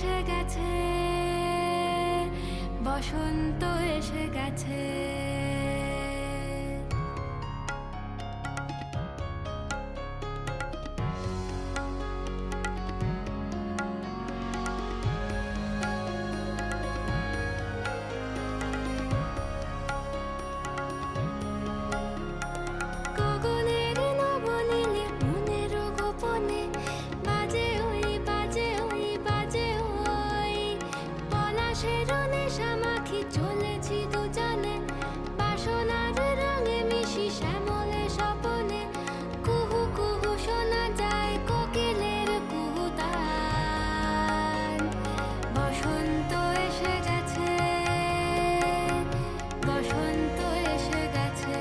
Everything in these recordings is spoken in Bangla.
এসে গেছে বসন্ত এসে গেছে। গগনের নবনীলে মনের গোপনে বাসনার রঙে মিশি স্বপনে। কুহু শোনা যায় কোকিলের বসন্ত এসে গেছে, বসন্ত এসে গেছে।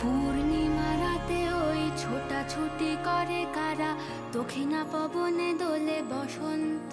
পূর্ণিমা রাতে ওই ছোটাছুটি করে কারা? দক্ষিণা পবনে দোলে বসন্ত